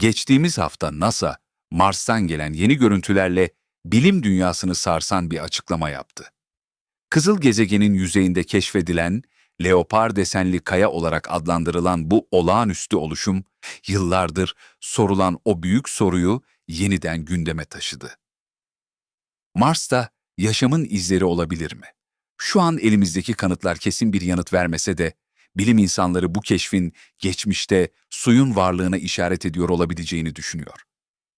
Geçtiğimiz hafta NASA, Mars'tan gelen yeni görüntülerle bilim dünyasını sarsan bir açıklama yaptı. Kızıl gezegenin yüzeyinde keşfedilen, leopar desenli kaya olarak adlandırılan bu olağanüstü oluşum, yıllardır sorulan o büyük soruyu yeniden gündeme taşıdı. Mars'ta yaşamın izleri olabilir mi? Şu an elimizdeki kanıtlar kesin bir yanıt vermese de, bilim insanları bu keşfin geçmişte suyun varlığına işaret ediyor olabileceğini düşünüyor.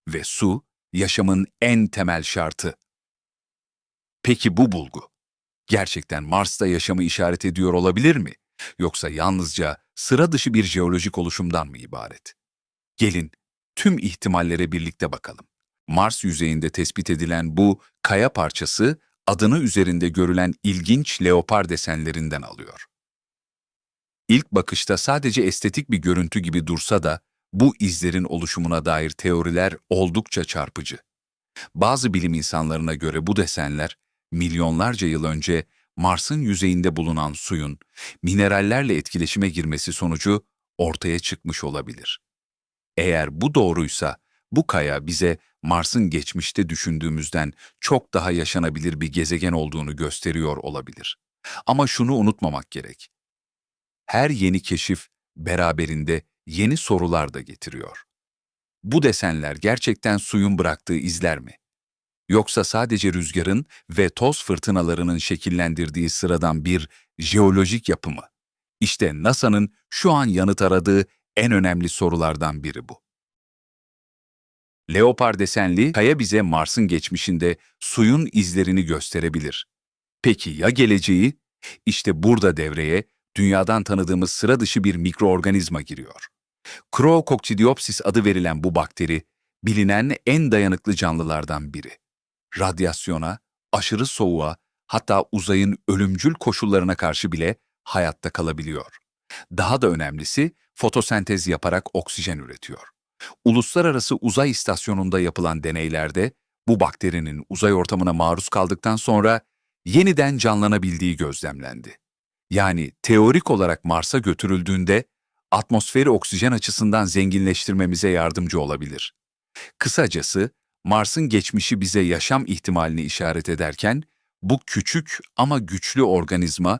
Ve su, yaşamın en temel şartı. Peki bu bulgu, gerçekten Mars'ta yaşamı işaret ediyor olabilir mi? Yoksa yalnızca sıra dışı bir jeolojik oluşumdan mı ibaret? Gelin tüm ihtimallere birlikte bakalım. Mars yüzeyinde tespit edilen bu kaya parçası adını üzerinde görülen ilginç leopar desenlerinden alıyor. İlk bakışta sadece estetik bir görüntü gibi dursa da bu izlerin oluşumuna dair teoriler oldukça çarpıcı. Bazı bilim insanlarına göre bu desenler milyonlarca yıl önce Mars'ın yüzeyinde bulunan suyun minerallerle etkileşime girmesi sonucu ortaya çıkmış olabilir. Eğer bu doğruysa bu kaya bize Mars'ın geçmişte düşündüğümüzden çok daha yaşanabilir bir gezegen olduğunu gösteriyor olabilir. Ama şunu unutmamak gerek. Her yeni keşif beraberinde yeni sorular da getiriyor. Bu desenler gerçekten suyun bıraktığı izler mi? Yoksa sadece rüzgarın ve toz fırtınalarının şekillendirdiği sıradan bir jeolojik yapı mı? İşte NASA'nın şu an yanıt aradığı en önemli sorulardan biri bu. Leopar desenli kaya bize Mars'ın geçmişinde suyun izlerini gösterebilir. Peki ya geleceği? İşte burada devreye dünyadan tanıdığımız sıra dışı bir mikroorganizma giriyor. Croococcidiopsis adı verilen bu bakteri, bilinen en dayanıklı canlılardan biri. Radyasyona, aşırı soğuğa, hatta uzayın ölümcül koşullarına karşı bile hayatta kalabiliyor. Daha da önemlisi, fotosentez yaparak oksijen üretiyor. Uluslararası Uzay İstasyonu'nda yapılan deneylerde bu bakterinin uzay ortamına maruz kaldıktan sonra yeniden canlanabildiği gözlemlendi. Yani teorik olarak Mars'a götürüldüğünde atmosferi oksijen açısından zenginleştirmemize yardımcı olabilir. Kısacası Mars'ın geçmişi bize yaşam ihtimalini işaret ederken bu küçük ama güçlü organizma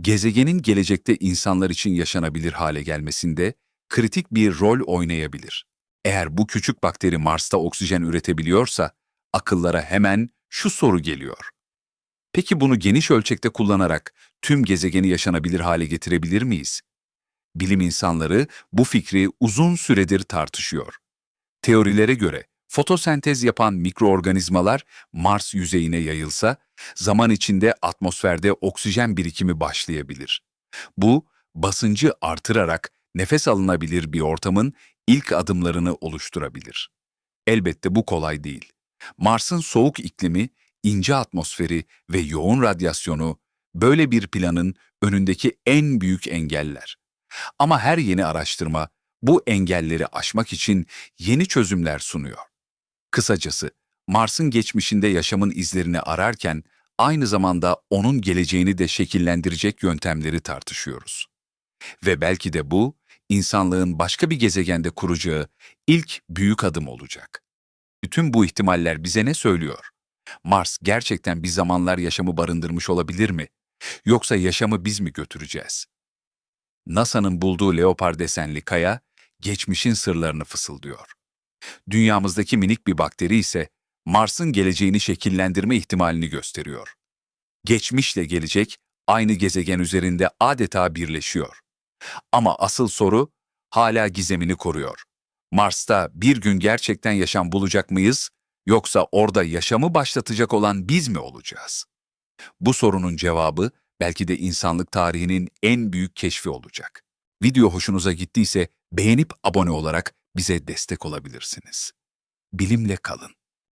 gezegenin gelecekte insanlar için yaşanabilir hale gelmesinde kritik bir rol oynayabilir. Eğer bu küçük bakteri Mars'ta oksijen üretebiliyorsa akıllara hemen şu soru geliyor. Peki bunu geniş ölçekte kullanarak tüm gezegeni yaşanabilir hale getirebilir miyiz? Bilim insanları bu fikri uzun süredir tartışıyor. Teorilere göre fotosentez yapan mikroorganizmalar Mars yüzeyine yayılsa, zaman içinde atmosferde oksijen birikimi başlayabilir. Bu, basıncı artırarak nefes alınabilir bir ortamın ilk adımlarını oluşturabilir. Elbette bu kolay değil. Mars'ın soğuk iklimi, ince atmosferi ve yoğun radyasyonu böyle bir planın önündeki en büyük engeller. Ama her yeni araştırma bu engelleri aşmak için yeni çözümler sunuyor. Kısacası, Mars'ın geçmişinde yaşamın izlerini ararken aynı zamanda onun geleceğini de şekillendirecek yöntemleri tartışıyoruz. Ve belki de bu, insanlığın başka bir gezegende kuracağı ilk büyük adım olacak. Bütün bu ihtimaller bize ne söylüyor? Mars gerçekten bir zamanlar yaşamı barındırmış olabilir mi? Yoksa yaşamı biz mi götüreceğiz? NASA'nın bulduğu leopar desenli kaya, geçmişin sırlarını fısıldıyor. Dünyamızdaki minik bir bakteri ise Mars'ın geleceğini şekillendirme ihtimalini gösteriyor. Geçmişle gelecek aynı gezegen üzerinde adeta birleşiyor. Ama asıl soru hala gizemini koruyor. Mars'ta bir gün gerçekten yaşam bulacak mıyız yoksa orada yaşamı başlatacak olan biz mi olacağız? Bu sorunun cevabı belki de insanlık tarihinin en büyük keşfi olacak. Video hoşunuza gittiyse beğenip abone olarak bize destek olabilirsiniz. Bilimle kalın.